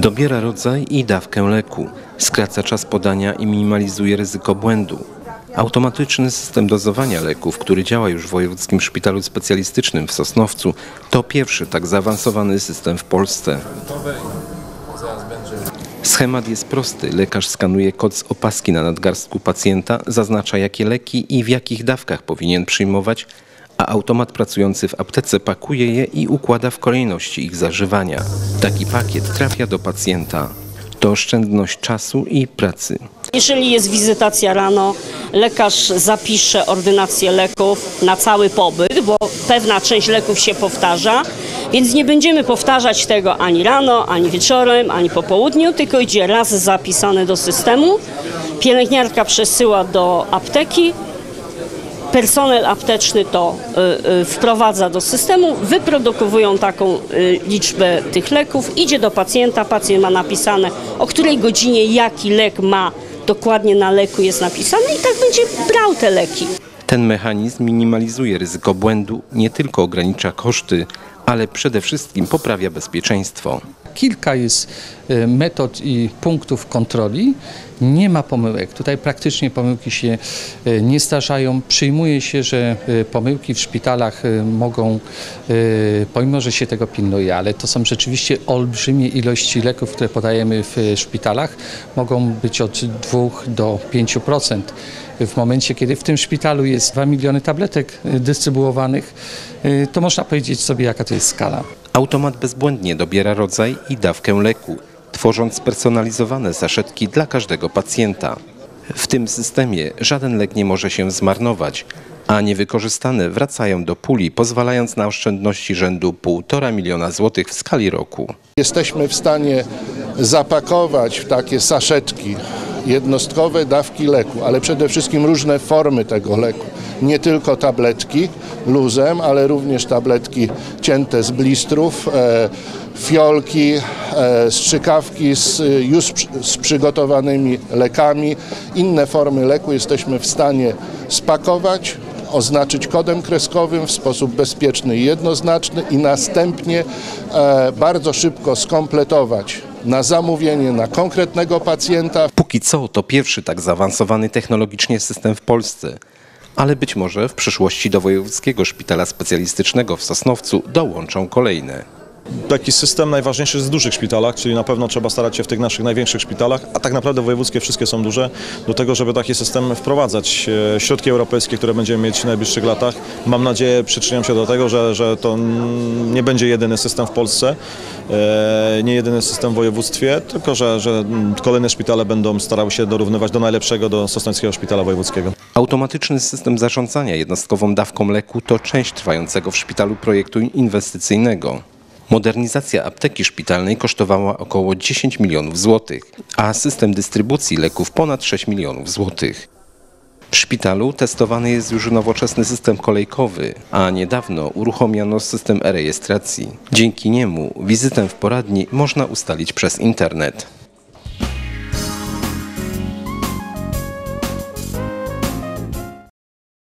Dobiera rodzaj i dawkę leku, skraca czas podania i minimalizuje ryzyko błędu. Automatyczny system dozowania leków, który działa już w Wojewódzkim Szpitalu Specjalistycznym w Sosnowcu, to pierwszy tak zaawansowany system w Polsce. Schemat jest prosty. Lekarz skanuje kod z opaski na nadgarstku pacjenta, zaznacza jakie leki i w jakich dawkach powinien przyjmować, a automat pracujący w aptece pakuje je i układa w kolejności ich zażywania. Taki pakiet trafia do pacjenta. To oszczędność czasu i pracy. Jeżeli jest wizytacja rano, lekarz zapisze ordynację leków na cały pobyt, bo pewna część leków się powtarza, więc nie będziemy powtarzać tego ani rano, ani wieczorem, ani po południu, tylko idzie raz zapisane do systemu. Pielęgniarka przesyła do apteki, personel apteczny to y, y, wprowadza do systemu, wyprodukowują taką y, liczbę tych leków, idzie do pacjenta, pacjent ma napisane o której godzinie jaki lek ma dokładnie na leku jest napisane i tak będzie brał te leki. Ten mechanizm minimalizuje ryzyko błędu, nie tylko ogranicza koszty, ale przede wszystkim poprawia bezpieczeństwo. Kilka jest e, metod i punktów kontroli. Nie ma pomyłek. Tutaj praktycznie pomyłki się e, nie zdarzają. Przyjmuje się, że e, pomyłki w szpitalach mogą, pomimo że się tego pilnuje, ale to są rzeczywiście olbrzymie ilości leków, które podajemy w szpitalach, mogą być od 2 do 5% w momencie, kiedy w tym szpitalu jest 2 miliony tabletek dystrybuowanych, to można powiedzieć sobie, jaka to jest skala. Automat bezbłędnie dobiera rodzaj i dawkę leku, tworząc spersonalizowane zaszetki dla każdego pacjenta. W tym systemie żaden lek nie może się zmarnować, a niewykorzystane wracają do puli, pozwalając na oszczędności rzędu 1,5 miliona złotych w skali roku. Jesteśmy w stanie zapakować w takie saszetki jednostkowe dawki leku, ale przede wszystkim różne formy tego leku. Nie tylko tabletki luzem, ale również tabletki cięte z blistrów, e, fiolki, e, strzykawki z już z przygotowanymi lekami. Inne formy leku jesteśmy w stanie spakować, oznaczyć kodem kreskowym w sposób bezpieczny i jednoznaczny i następnie e, bardzo szybko skompletować na zamówienie na konkretnego pacjenta. Póki co to pierwszy tak zaawansowany technologicznie system w Polsce. Ale być może w przyszłości do Wojewódzkiego Szpitala Specjalistycznego w Sosnowcu dołączą kolejne taki system najważniejszy jest w dużych szpitalach, czyli na pewno trzeba starać się w tych naszych największych szpitalach, a tak naprawdę wojewódzkie wszystkie są duże, do tego, żeby taki system wprowadzać. E, środki europejskie, które będziemy mieć w najbliższych latach, mam nadzieję przyczynią się do tego, że, że to nie będzie jedyny system w Polsce, e, nie jedyny system w województwie, tylko że, że kolejne szpitale będą starały się dorównywać do najlepszego, do Sosnońskiego Szpitala Wojewódzkiego. Automatyczny system zarządzania jednostkową dawką leku to część trwającego w szpitalu projektu inwestycyjnego. Modernizacja apteki szpitalnej kosztowała około 10 milionów złotych, a system dystrybucji leków ponad 6 milionów złotych. W szpitalu testowany jest już nowoczesny system kolejkowy, a niedawno uruchomiono system e-rejestracji. Dzięki niemu wizytę w poradni można ustalić przez internet.